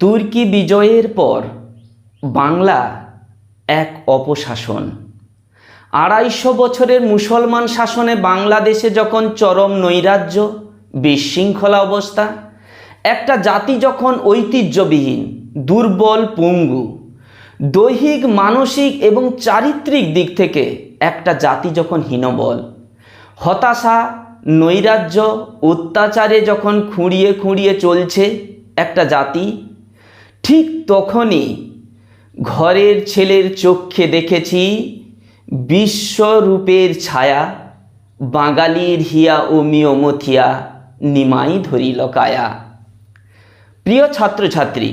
তুর্কি বিজয়ের পর বাংলা এক অপশাসন। আড়াইশো বছরের মুসলমান শাসনে বাংলাদেশে যখন চরম নৈরাজ্য, বিশৃঙ্খলা অবস্থা, একটা জাতি যখন ঐতিহ্যবিহীন, দুর্বল পঙ্গু, দৈহিক, মানসিক এবং চারিত্রিক দিক থেকে একটা জাতি যখন হীনবল, হতাশা, নৈরাজ্য, অত্যাচারে যখন খুঁড়িয়ে খুঁড়িয়ে চলছে একটা জাতি ঠিক তখনই ঘরের ছেলের চক্ষে দেখেছি বিশ্বরূপের ছায়া, বাঙালির হিয়া ও মিয়মথিয়া নিমাই ধরিল কায়া। প্রিয় ছাত্রছাত্রী,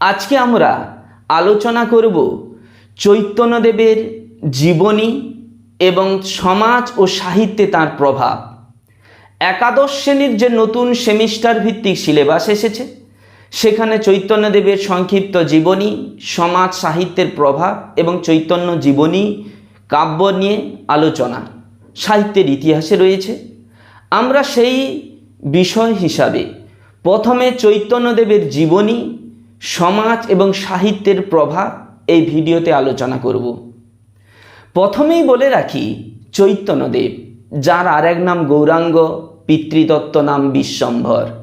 আজকে আমরা আলোচনা করব চৈতন্যদেবের জীবনী এবং সমাজ ও সাহিত্যে তার প্রভাব। একাদশ শ্রেণির যে নতুন সেমিস্টার ভিত্তিক সিলেবাস এসেছে সেখানে চৈতন্যদেবের সংক্ষিপ্ত জীবনী, সমাজ সাহিত্যের প্রভাব এবং চৈতন্য জীবনী, কাব্য নিয়ে আলোচনা। সাহিত্যের ইতিহাসে রয়েছে। আমরা সেই বিষয় হিসাবে প্রথমে চৈতন্যদেবের জীবনী, সমাজ এবং সাহিত্যের প্রভাব এই ভিডিওতে আলোচনা করব। প্রথমেই বলে রাখি চৈতন্যদেব যার আরেক নাম গৌরাঙ্গ পিতৃদত্ত নাম বিশ্বম্ভর।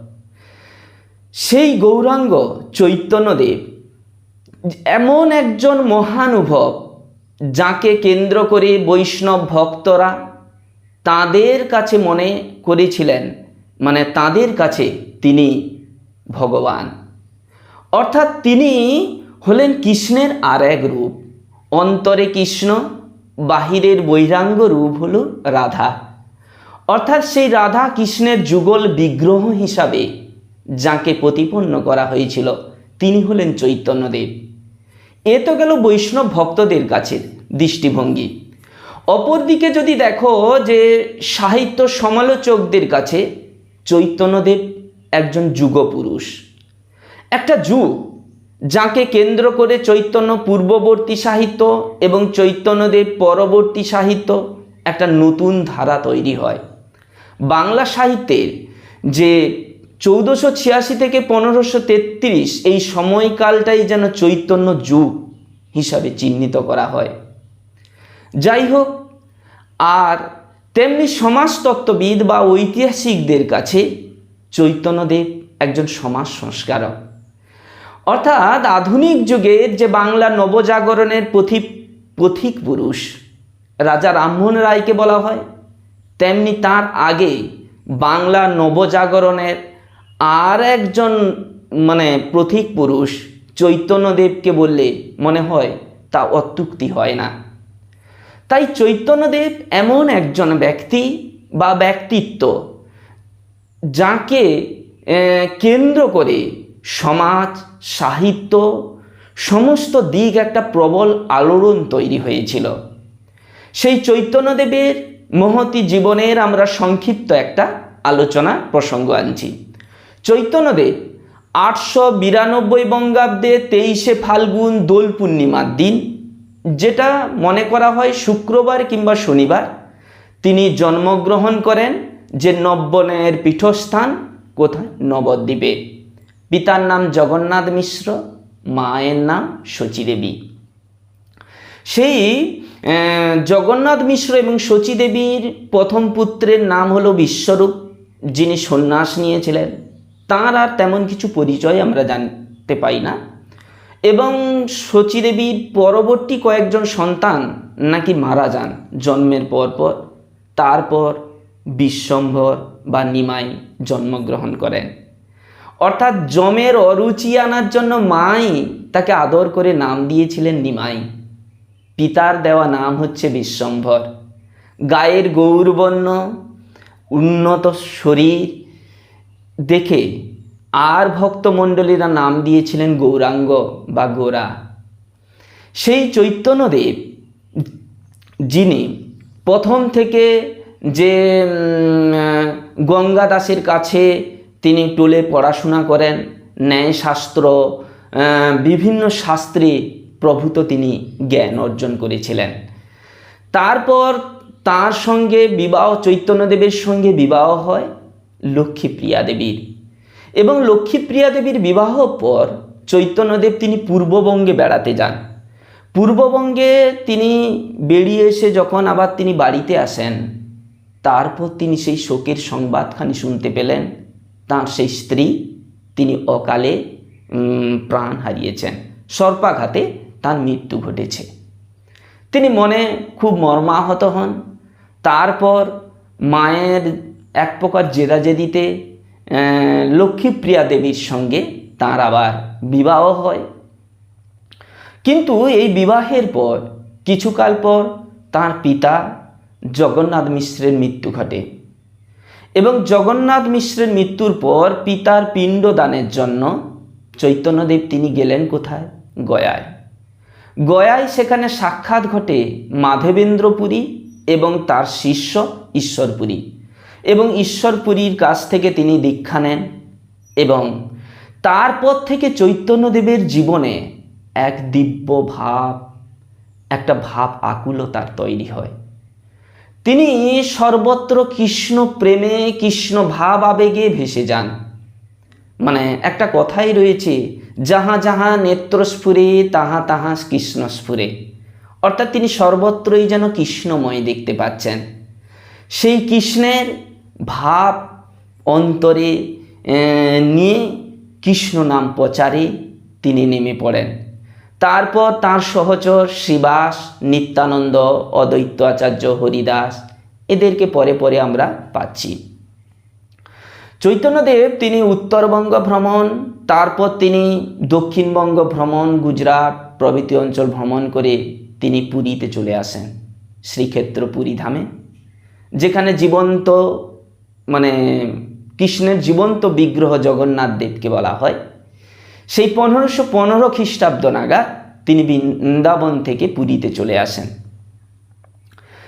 সেই গৌরাঙ্গ চৈতন্যদেব এমন একজন মহানুভব যাকে কেন্দ্র করে বৈষ্ণব ভক্তরা তাদের কাছে মনে করেছিলেন মানে তাদের কাছে তিনি ভগবান। অর্থাৎ তিনি হলেন কৃষ্ণের আর এক রূপ। অন্তরে কৃষ্ণ, বাহিরের বৈরাঙ্গ রূপ হল রাধা। অর্থাৎ সেই রাধা কৃষ্ণের যুগল বিগ্রহ হিসাবে যাকে প্রতিপন্ন করা হয়েছিল, তিনি হলেন চৈতন্যদেব। এ তো গেল বৈষ্ণব ভক্তদের কাছে দৃষ্টিভঙ্গি। অপরদিকে যদি দেখো যে সাহিত্য সমালোচকদের কাছে চৈতন্যদেব একজন যুগপুরুষ। একটা যুগ যাকে কেন্দ্র করে চৈতন্য পূর্ববর্তী সাহিত্য এবং চৈতন্যদেব পরবর্তী সাহিত্য একটা নতুন ধারা তৈরি হয়। বাংলা সাহিত্যের যে চৌদ্দশো ছিয়াশি থেকে পনেরোশো তেত্রিশ এই সময়কালটাই যেন চৈতন্য যুগ হিসাবে চিহ্নিত করা হয়। যাই হোক, আর তেমনি সমাজতত্ত্ববিদ বা ঐতিহাসিকদের কাছে চৈতন্যদেব একজন সমাজ সংস্কারক। অর্থাৎ আধুনিক যুগের যে বাংলা নবজাগরণের পথিক পথিক পুরুষ, রাজা রামমোহন রায়কে বলা হয়, তেমনি তার আগে বাংলা নবজাগরণের আর একজন মানে প্রথিক পুরুষ চৈতন্যদেবকে বললে মনে হয় তা অত্যুক্তি হয় না। তাই চৈতন্যদেব এমন একজন ব্যক্তি বা ব্যক্তিত্ব যাকে কেন্দ্র করে সমাজ, সাহিত্য, সমস্ত দিক একটা প্রবল আলোড়ন তৈরি হয়েছিল। সেই চৈতন্যদেবের মহতি জীবনের আমরা সংক্ষিপ্ত একটা আলোচনা প্রসঙ্গ আনছি। চৈতন্যদেব আটশো বিরানব্বই বঙ্গাব্দে তেইশে ফাল্গুন দোল পূর্ণিমার দিন, যেটা মনে করা হয় শুক্রবার কিংবা শনিবার, তিনি জন্মগ্রহণ করেন যে নব্বনের পীঠস্থান, কোথায়? নবদ্বীপে। পিতার নাম জগন্নাথ মিশ্র, মায়ের নাম শচীদেবী। সেই জগন্নাথ মিশ্র এবং শচীদেবীর প্রথম পুত্রের নাম হলো বিশ্বরূপ, যিনি সন্ন্যাস নিয়েছিলেন। তাঁর আর তেমন কিছু পরিচয় আমরা জানতে পাই না। এবং শচীদেবীর পরবর্তী কয়েকজন সন্তান নাকি মারা যান। জন্মের পর পর তারপর বিশ্বম্ভর বা নিমাই জন্মগ্রহণ করেন। অর্থাৎ জমের অরুচি আনার জন্য মাই তাকে আদর করে নাম দিয়েছিলেন নিমাই। পিতার দেওয়া নাম হচ্ছে বিশ্বম্ভর। গায়ের গৌরবর্ণ, উন্নত শরীর দেখে আর ভক্তমণ্ডলীরা নাম দিয়েছিলেন গৌরাঙ্গ বা গোরা। সেই চৈতন্যদেব, যিনি প্রথম থেকে যে গঙ্গা দাসের কাছে তিনি টোলে পড়াশোনা করেন, ন্যায়শাস্ত্র বিভিন্ন শাস্ত্রে প্রভূত তিনি জ্ঞান অর্জন করেছিলেন। তারপর তার সঙ্গে বিবাহ, চৈতন্যদেবের সঙ্গে বিবাহ হয়। লক্ষ্মীপ্রিয়া দেবীর। এবং লক্ষ্মীপ্রিয়া দেবীর বিবাহ পর চৈতন্যদেব তিনি পূর্ববঙ্গে বেড়াতে যান। পূর্ববঙ্গে তিনি বেরিয়ে এসে যখন আবার তিনি বাড়িতে আসেন, তারপর তিনি সেই শোকের সংবাদখানি শুনতে পেলেন। তার সেই স্ত্রী তিনি অকালে প্রাণ হারিয়েছেন। সর্পাঘাতে তার মৃত্যু ঘটেছে। তিনি মনে খুব মর্মাহত হন। তারপর মায়ের এক প্রকার জেদাজেদিতে লক্ষ্মীপ্রিয়া দেবীর সঙ্গে তার আবার বিবাহ হয়। কিন্তু এই বিবাহের পর কিছুকাল পর তার পিতা জগন্নাথ মিশ্রের মৃত্যু ঘটে এবং জগন্নাথ মিশ্রের মৃত্যুর পর পিতার পিণ্ডদানের জন্য চৈতন্যদেব তিনি গেলেন কোথায়? গয়ায়। গয়ায় সেখানে সাক্ষাৎ ঘটে মাধবেন্দ্রপুরী এবং তার শিষ্য ঈশ্বরপুরী। এবং ঈশ্বরপুরীর কাছ থেকে তিনি দীক্ষা নেন এবং তারপর থেকে চৈতন্যদেবের জীবনে এক দিব্য ভাব, একটা ভাব আকুলতার তৈরি হয়। তিনি সর্বত্র কৃষ্ণ প্রেমে, কৃষ্ণ ভাব আবেগে ভেসে যান। মানে একটা কথাই রয়েছে, যাহা যাহা নেত্রস্ফুরে, তাহা তাহা কৃষ্ণস্ফুরে। অর্থাৎ তিনি সর্বত্রই যেন কৃষ্ণময় দেখতে পাচ্ছেন। সেই কৃষ্ণের ভাব অন্তরে নিয়ে কৃষ্ণ নাম প্রচারে তিনি নেমে পড়েন। তারপর তার সহচর শিবাস নিত্যানন্দ, অদ্বৈত আচার্য, হরিদাস এদেরকে পরে পরে আমরা পাচ্ছি। চৈতন্যদেব তিনি উত্তরবঙ্গ ভ্রমণ, তারপর তিনি দক্ষিণবঙ্গ ভ্রমণ, গুজরাট প্রভৃতি অঞ্চল ভ্রমণ করে তিনি পুরীতে চলে আসেন শ্রীক্ষেত্র পুরী ধামে, যেখানে জীবন্ত মানে কৃষ্ণের জীবন্ত বিগ্রহ জগন্নাথ দেবকে বলা হয়। সেই পনেরোশো পনেরো খ্রিস্টাব্দ নাগাদ তিনি বৃন্দাবন থেকে পুরীতে চলে আসেন।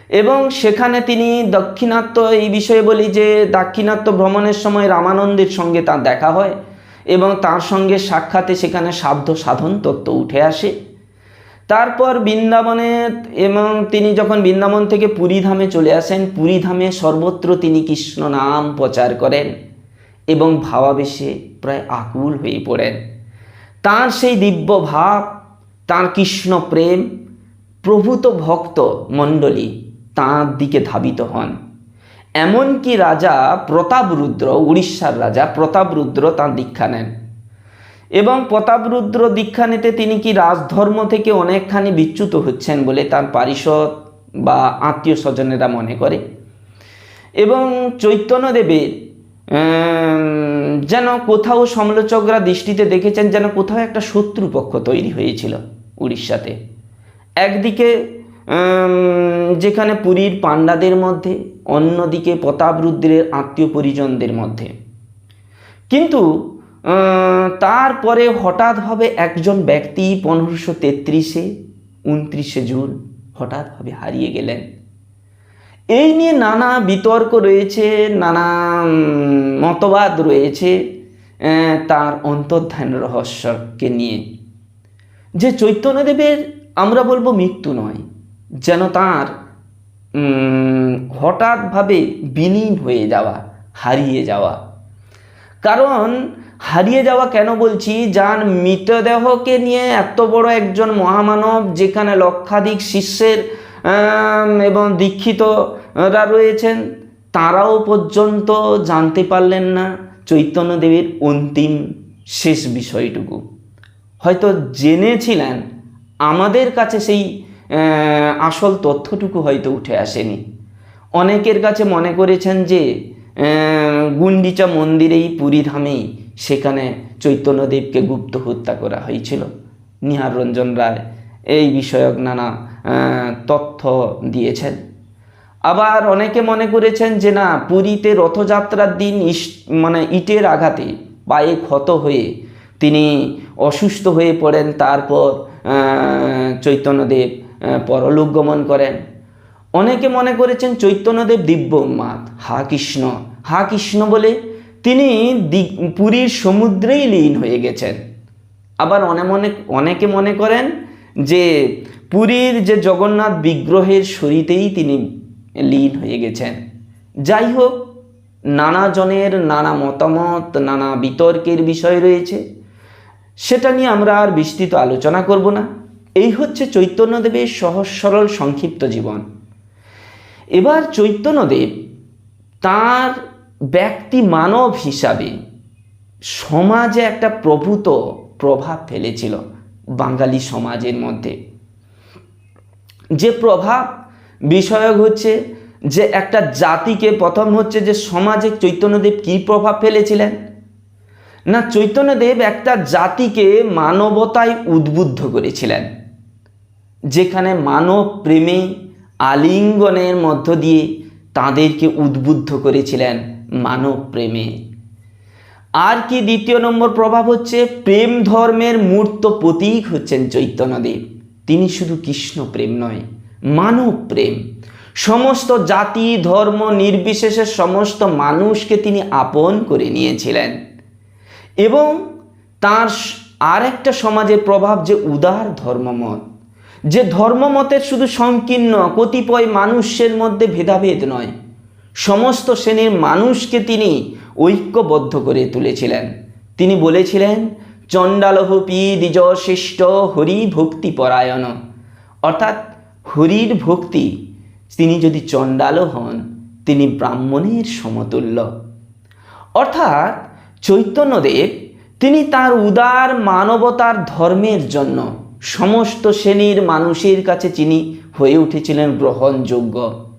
এবং সেখানে তিনি দক্ষিণাত্য এই বিষয়ে বলি যে দাক্ষিণাত্য ভ্রমণের সময় রামানন্দের সঙ্গে তার দেখা হয় এবং তার সঙ্গে সাক্ষাতে সেখানে সাধ্য সাধন তত্ত্ব উঠে আসে। তারপর বৃন্দাবনে এবং তিনি যখন বৃন্দাবন থেকে পুরীধামে চলে আসেন, পুরীধামে সর্বত্র তিনি কৃষ্ণ নাম প্রচার করেন এবং ভাবাবেশে প্রায় আকুল হয়ে পড়েন। তার সেই দিব্য ভাব, তার কৃষ্ণ প্রেম, প্রভূত ভক্ত মণ্ডলী তাঁর দিকে ধাবিত হন। এমনকি রাজা প্রতাপরুদ্র উড়িষ্যার রাজা প্রতাপরুদ্র তাঁর দীক্ষা নেন। এবং প্রতাপরুদ্র দীক্ষা নিতে তিনি কি রাজধর্ম থেকে অনেকখানি বিচ্যুত হচ্ছেন বলে তার পারিষদ বা আত্মীয় স্বজনেরা মনে করে? এবং চৈতন্যদেবের যেন কোথাও সমালোচকরা দৃষ্টিতে দেখেছেন যেন কোথাও একটা শত্রুপক্ষ তৈরি হয়েছিল উড়িষ্যাতে। একদিকে যেখানে পুরীর পাণ্ডাদের মধ্যে, অন্যদিকে প্রতাপরুদ্রের আত্মীয় পরিজনদের মধ্যে। কিন্তু তারপরে হঠাৎভাবে একজন ব্যক্তি পনেরোশো তেত্রিশে, উনত্রিশে জুন হঠাৎভাবে হারিয়ে গেলেন। এই নিয়ে নানা বিতর্ক রয়েছে, নানা মতবাদ রয়েছে তার অন্তর্ধান রহস্যকে নিয়ে। যে চৈতন্যদেবের আমরা বলব মৃত্যু নয়, যেন তার হঠাৎভাবে বিলীন হয়ে যাওয়া, হারিয়ে যাওয়া। কারণ হারিয়ে যাওয়া কেন বলছি? যার মৃতদেহকে নিয়ে এত বড় একজন মহামানব, যেখানে লক্ষাধিক শিষ্যের এবং দীক্ষিতরা রয়েছেন, তারাও পর্যন্ত জানতে পারলেন না চৈতন্যদেবের অন্তিম শেষ বিষয়টুকু। হয়তো জেনেছিলেন, আমাদের কাছে সেই আসল তথ্যটুকু হয়তো উঠে আসেনি। অনেকের কাছে মনে করেছেন যে গুন্ডিচা মন্দিরেই পুরীধামেই সেখানে চৈতন্যদেবকে গুপ্ত হত্যা করা হয়েছিল। নিহার রঞ্জন রায় এই বিষয়ক নানা তথ্য দিয়েছেন। আবার অনেকে মনে করেছেন যে না, পুরীতে রথযাত্রার দিন মানে ইটের আঘাতে পায়ে ক্ষত হয়ে তিনি অসুস্থ হয়ে পড়েন, তারপর চৈতন্যদেব পরলোক গমন করেন। অনেকে মনে করেছেন চৈতন্যদেব দিব্য উন্মাদ হা কৃষ্ণ হা কৃষ্ণ বলে তিনি পুরীর সমুদ্রেই লীন হয়ে গেছেন। আবার অনে মনে, অনেকে মনে করেন যে পুরীর যে জগন্নাথ বিগ্রহের শরীতেই তিনি লীন হয়ে গেছেন। যাই হোক নানা জনের নানা মতামত, নানা বিতর্কের বিষয় রয়েছে। সেটা নিয়ে আমরা আর বিস্তৃত আলোচনা করব না। এই হচ্ছে চৈতন্যদেবের সহজ সরল সংক্ষিপ্ত জীবন। এবার চৈতন্যদেব তার ব্যক্তি মানব হিসাবে সমাজে একটা প্রভূত প্রভাব ফেলেছিল বাঙালি সমাজের মধ্যে। যে প্রভাব বিষয়ক হচ্ছে যে একটা জাতিকে প্রথম হচ্ছে যে সমাজে চৈতন্যদেব কী প্রভাব ফেলেছিলেন? না, চৈতন্যদেব একটা জাতিকে মানবতায় উদ্বুদ্ধ করেছিলেন, যেখানে মানব প্রেমে আলিঙ্গনের মধ্য দিয়ে তাদেরকে উদ্বুদ্ধ করেছিলেন। মানব প্রেমে। আর কি দ্বিতীয় নম্বর প্রভাব হচ্ছে, প্রেম ধর্মের মূর্ত প্রতীক হচ্ছেন চৈতন্যদেব। তিনি শুধু কৃষ্ণ প্রেম নয়, মানব প্রেম। সমস্ত জাতি, ধর্ম নির্বিশেষে সমস্ত মানুষকে তিনি আপন করে নিয়েছিলেন। এবং তার আর একটা সমাজের প্রভাব যে উদার ধর্মমত। যে ধর্মমতের শুধু সংকীর্ণ, কতিপয় মানুষের মধ্যে ভেদাভেদ নয় সমস্ত শ্রেণির মানুষকে তিনি ঐক্যবদ্ধ করে তুলেছিলেন। তিনি বলেছিলেন চণ্ডালহপি দ্বিজ শ্রেষ্ঠ হরি ভক্তি পরায়ণ। অর্থাৎ হরির ভক্তি, তিনি যদি চণ্ডাল হন, তিনি ব্রাহ্মণের সমতুল্য। অর্থাৎ চৈতন্যদেব, তিনি তার উদার মানবতার ধর্মের জন্য সমস্ত শ্রেণির মানুষের কাছে তিনি হয়ে উঠেছিলেন গ্রহণযোগ্য।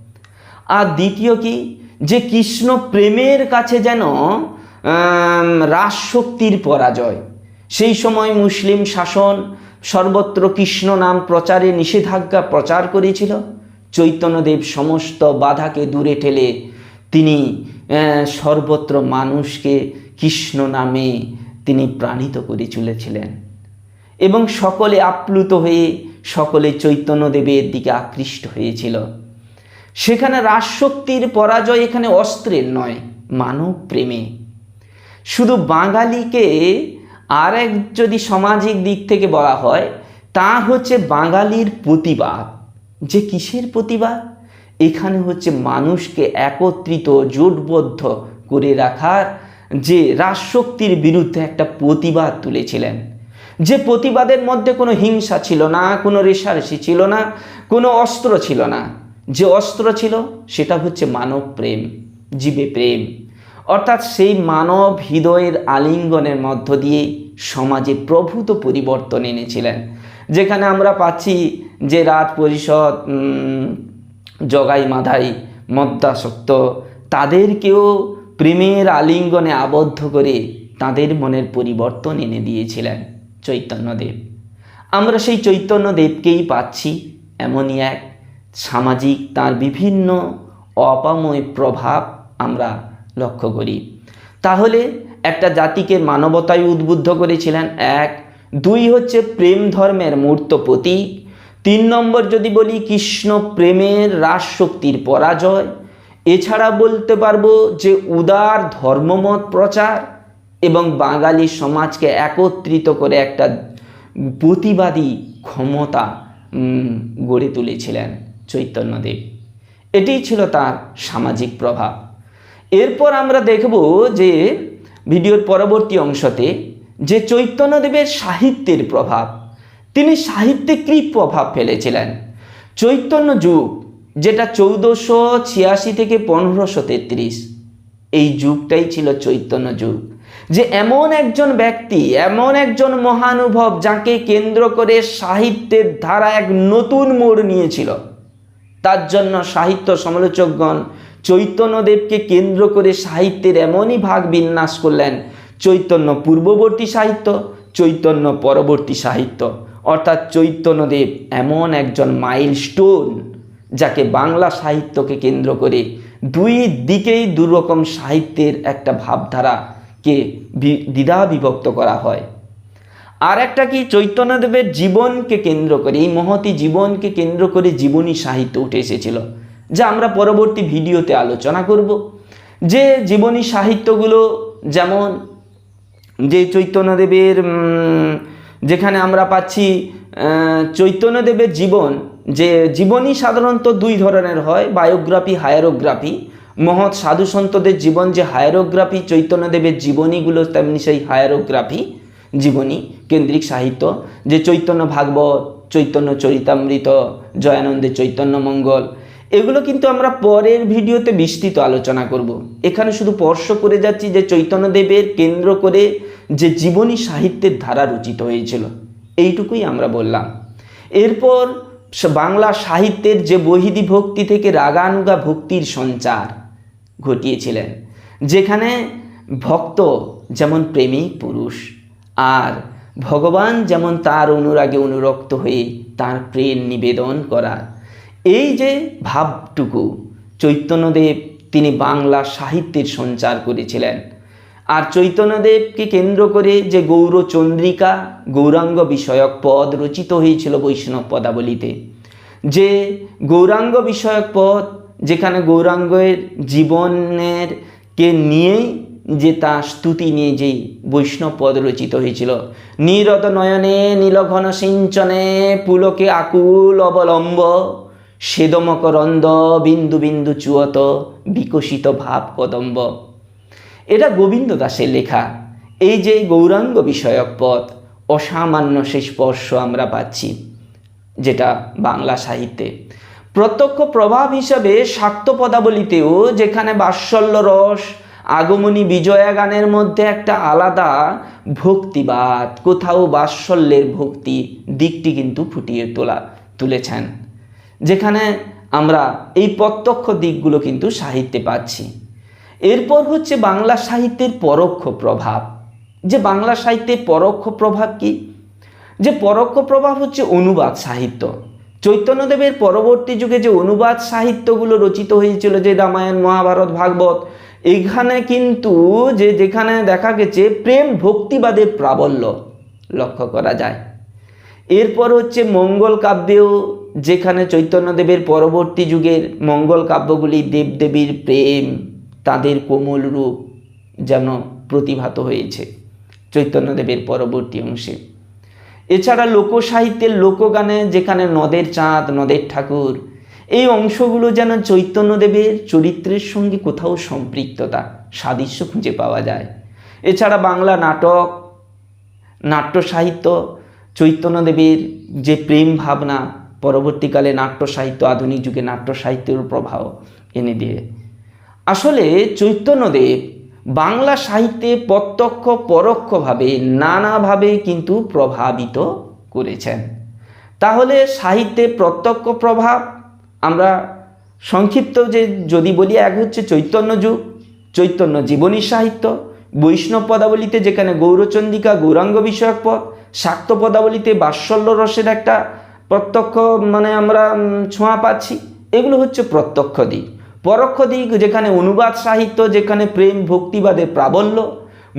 আর দ্বিতীয় কি? যে কৃষ্ণ প্রেমের কাছে যেন রাজশক্তির পরাজয়। সেই সময় মুসলিম শাসন সর্বত্র কৃষ্ণ নাম প্রচারে নিষেধাজ্ঞা প্রচার করেছিল। চৈতন্যদেব সমস্ত বাধাকে দূরে ঠেলে তিনি সর্বত্র মানুষকে কৃষ্ণ নামে তিনি প্রাণিত করে চলেছিলেন। এবং সকলে আপ্লুত হয়ে সকলে চৈতন্যদেবের দিকে আকৃষ্ট হয়েছিল। সেখানে রাজশক্তির পরাজয় এখানে অস্ত্রের নয়, মানব প্রেমে। শুধু বাঙালিকে আর এক যদি সামাজিক দিক থেকে বলা হয়, তা হচ্ছে বাঙালির প্রতিবাদ। যে কিসের প্রতিবাদ? এখানে হচ্ছে মানুষকে একত্রিত, জোটবদ্ধ করে রাখার যে রাজশক্তির বিরুদ্ধে একটা প্রতিবাদ তুলেছিলেন। যে প্রতিবাদের মধ্যে কোনো হিংসা ছিল না, কোনো রেশারেশি ছিল না, কোনো অস্ত্র ছিল না। যে অস্ত্র ছিল, সেটা হচ্ছে মানব প্রেম, জীবে প্রেম। অর্থাৎ সেই মানব হৃদয়ের আলিঙ্গনের মধ্য দিয়ে সমাজে প্রভূত পরিবর্তন এনেছিলেন। যেখানে আমরা পাচ্ছি যে রাত পরিষদ জগাই মাধাই মদ্দাসক্ত তাদেরকেও প্রেমের আলিঙ্গনে আবদ্ধ করে তাদের মনের পরিবর্তন এনে দিয়েছিলেন চৈতন্যদেব। আমরা সেই চৈতন্যদেবকেই পাচ্ছি এমনই এক সামাজিক তার বিভিন্ন অপাময় প্রভাব আমরা লক্ষ্য করি। তাহলে একটা জাতিকে মানবতায় উদ্বুদ্ধ করেছিলেন এক, দুই হচ্ছে প্রেম ধর্মের মূর্ত প্রতীক, তিন নম্বর যদি বলি কৃষ্ণ প্রেমের রাজশক্তির পরাজয়, এছাড়া বলতে পারব যে উদার ধর্মমত প্রচার এবং বাঙালি সমাজকে একত্রিত করে একটা প্রতিবাদী ক্ষমতা গড়ে তুলেছিলেন। চৈতন্যদেব এটি ছিল তার সামাজিক প্রভাব। এরপর আমরা দেখব যে ভিডিওর পরবর্তী অংশতে যে চৈতন্যদেবের সাহিত্যের প্রভাব, তিনি সাহিত্যে কী প্রভাব ফেলেছিলেন? চৈতন্য যুগ, যেটা চৌদ্দশো ছিয়াশি থেকে পনেরোশো তেত্রিশ, এই যুগটাই ছিল চৈতন্য যুগ। যে এমন একজন ব্যক্তি, এমন একজন মহানুভব, যাকে কেন্দ্র করে সাহিত্যের ধারা এক নতুন মোড় নিয়েছিল। তার জন্য সাহিত্য সমালোচকগণ চৈতন্যদেবকে কেন্দ্র করে সাহিত্যের এমনই ভাগ বিন্যাস করলেন, চৈতন্য পূর্ববর্তী সাহিত্য, চৈতন্য পরবর্তী সাহিত্য। অর্থাৎ চৈতন্যদেব এমন একজন মাইল স্টোন যাকে বাংলা সাহিত্যকে কেন্দ্র করে দুই দিকেই দুরকম সাহিত্যের একটা ভাবধারাকে দ্বিধা বিভক্ত করা হয়। আর একটা কি, চৈতন্যদেবের জীবনকে কেন্দ্র করে, এই মহতি জীবনকে কেন্দ্র করে জীবনী সাহিত্য উঠে এসেছিল, যা আমরা পরবর্তী ভিডিওতে আলোচনা করব। যে জীবনী সাহিত্যগুলো যেমন, যে চৈতন্যদেবের যেখানে আমরা পাচ্ছি চৈতন্যদেবের জীবন, যে জীবনী সাধারণত দুই ধরনের হয়, বায়োগ্রাফি, হায়ারোগ্রাফি। মহৎ সাধু সন্তদের জীবন যে হায়ারোগ্রাফি, চৈতন্যদেবের জীবনীগুলো তেমনি সেই হায়ারোগ্রাফি। জীবনী, কেন্দ্রিক সাহিত্য, যে চৈতন্য ভাগবত, চৈতন্য চরিতামৃত জয়ানন্দের চৈতন্য মঙ্গল, এগুলো কিন্তু আমরা পরের ভিডিওতে বিস্তৃত আলোচনা করব। এখানে শুধু স্পর্শ করে যাচ্ছি যে চৈতন্যদেবের কেন্দ্র করে যে জীবনী সাহিত্যের ধারা রচিত হয়েছিল, এইটুকুই আমরা বললাম। এরপর বাংলা সাহিত্যের যে বহিদি ভক্তি থেকে রাগানুগা ভক্তির সঞ্চার ঘটিয়েছিলেন, যেখানে ভক্ত যেমন প্রেমিক পুরুষ আর ভগবান যেমন তার অনুরাগে অনুরক্ত হয়ে তার প্রেম নিবেদন করা এই যে ভাবটুকু, চৈতন্যদেব তিনি বাংলা সাহিত্যের সঞ্চার করেছিলেন। আর চৈতন্যদেবকে কেন্দ্র করে যে গৌরচন্দ্রিকা গৌরাঙ্গ বিষয়ক পদ রচিত হয়েছিল বৈষ্ণব পদাবলিতে, যে গৌরাঙ্গ বিষয়ক পদ যেখানে গৌরাঙ্গের জীবনের কে নিয়েই যে তা স্তুতি নিয়ে যেই বৈষ্ণব পদ রচিত হয়েছিল। নীরদ নয়নে, নীলঘন সিঞ্চনে, পুলকে আকুল অবলম্ব সেদমকরন্দ বিন্দু বিন্দু চুয়ত, বিকশিত ভাব কদম্ব। এটা গোবিন্দ দাসের লেখা। এই যে গৌরাঙ্গ বিষয়ক পথ অসামান্য সেই স্পর্শ আমরা পাচ্ছি, যেটা বাংলা সাহিত্যে। প্রত্যক্ষ প্রভাব হিসাবে শাক্ত পদাবলিতেও যেখানে বাৎসল্য রস আগমনী বিজয়া গানের মধ্যে একটা আলাদা ভক্তিবাদ, কোথাও বাৎসল্যের ভক্তি, দিকটি কিন্তু ফুটিয়ে তোলা, তুলেছেন। যেখানে আমরা এই প্রত্যক্ষ দিকগুলো কিন্তু সাহিত্যে পাচ্ছি। এরপর হচ্ছে বাংলা সাহিত্যের পরোক্ষ প্রভাব। যে বাংলা সাহিত্যের পরোক্ষ প্রভাব কি? যে পরোক্ষ প্রভাব হচ্ছে অনুবাদ সাহিত্য। চৈতন্যদেবের পরবর্তী যুগে যে অনুবাদ সাহিত্যগুলো রচিত হয়েছিল, যে রামায়ণ, মহাভারত, ভাগবত এখানে কিন্তু যে যেখানে দেখা গেছে প্রেম ভক্তিবাদের প্রাবল্য, লক্ষ্য করা যায়। এরপর হচ্ছে মঙ্গল কাব্যেও যেখানে চৈতন্যদেবের পরবর্তী যুগের মঙ্গল কাব্যগুলি দেবদেবীর প্রেম, তাদের কোমল রূপ যেন প্রতিভাত হয়েছে চৈতন্যদেবের পরবর্তী অংশে। এছাড়া লোকসাহিত্যের লোকগানে যেখানে নদের চাঁদ, নদের ঠাকুর এই অংশগুলো যেন চৈতন্যদেবের চরিত্রের সঙ্গে কোথাও সম্পৃক্ততা, সাদৃশ্য খুঁজে পাওয়া যায়। এছাড়া বাংলা নাটক, নাট্য সাহিত্য, চৈতন্যদেবের যে প্রেম ভাবনা, পরবর্তীকালে নাট্য সাহিত্য, আধুনিক যুগে নাট্য সাহিত্যের প্রভাব এনে দিয়ে। আসলে চৈতন্যদেব বাংলা সাহিত্যে প্রত্যক্ষ, পরোক্ষভাবে, নানাভাবে কিন্তু প্রভাবিত করেছেন। তাহলে সাহিত্যে প্রত্যক্ষ প্রভাব আমরা সংক্ষিপ্ত যে যদি বলি, এক হচ্ছে চৈতন্য যুগ চৈতন্য জীবনী সাহিত্য, বৈষ্ণব পদাবলিতে যেখানে গৌরচন্দিকা গৌরাঙ্গ বিষয়ক পদ, শাক্ত পদাবলিতে বাৎসল্য রসের একটা প্রত্যক্ষ মানে আমরা ছোঁয়া পাচ্ছি, এগুলো হচ্ছে প্রত্যক্ষ দিক। পরোক্ষ দিক যেখানে অনুবাদ সাহিত্য, যেখানে প্রেম ভক্তিবাদের প্রাবল্য,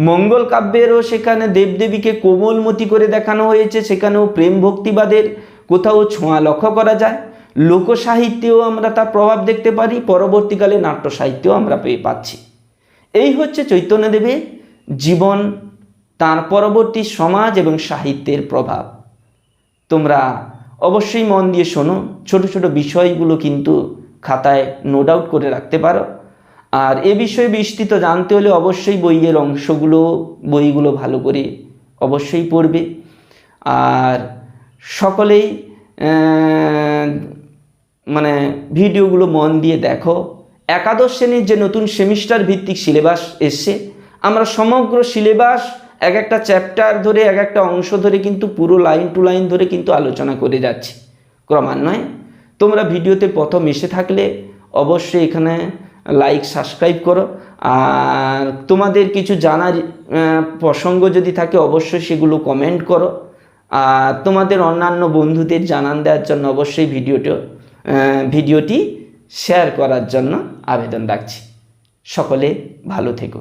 মঙ্গল কাব্যেরও সেখানে দেবদেবীকে কোমলমতি করে দেখানো হয়েছে, সেখানেও প্রেম ভক্তিবাদের কোথাও ছোঁয়া লক্ষ্য করা যায়। লোক সাহিত্যেও আমরা তার প্রভাব দেখতে পারি, পরবর্তীকালে নাট্য সাহিত্যেও আমরা পেয়ে পাচ্ছি। এই হচ্ছে চৈতন্যদেবের জীবন, তার পরবর্তী সমাজ এবং সাহিত্যের প্রভাব। তোমরা অবশ্যই মন দিয়ে শোনো, ছোট ছোট বিষয়গুলো কিন্তু খাতায় নোট আউট করে রাখতে পারো। আর এ বিষয়ে বিস্তৃত জানতে হলে অবশ্যই বইয়ের অংশগুলো, বইগুলো ভালো করে অবশ্যই পড়বে। আর সকলেই মানে ভিডিওগুলো মন দিয়ে দেখো। একাদশ শ্রেণির যে নতুন সেমিস্টার ভিত্তিক সিলেবাস এসছে, আমরা সমগ্র সিলেবাস এক একটা চ্যাপ্টার ধরে, এক একটা অংশ ধরে কিন্তু পুরো লাইন টু লাইন ধরে কিন্তু আলোচনা করে যাচ্ছি। ক্রমান্বয়ে। তোমরা ভিডিওতে প্রথম এসে থাকলে অবশ্যই এখানে লাইক সাবস্ক্রাইব করো। আর তোমাদের কিছু জানার প্রসঙ্গ যদি থাকে অবশ্যই সেগুলো কমেন্ট করো। আর তোমাদের অন্যান্য বন্ধুদের জানান দেওয়ার জন্য অবশ্যই ভিডিওটা ভিডিওটি শেয়ার করার জন্য আবেদন রাখছি। সকলে ভালো থেকো।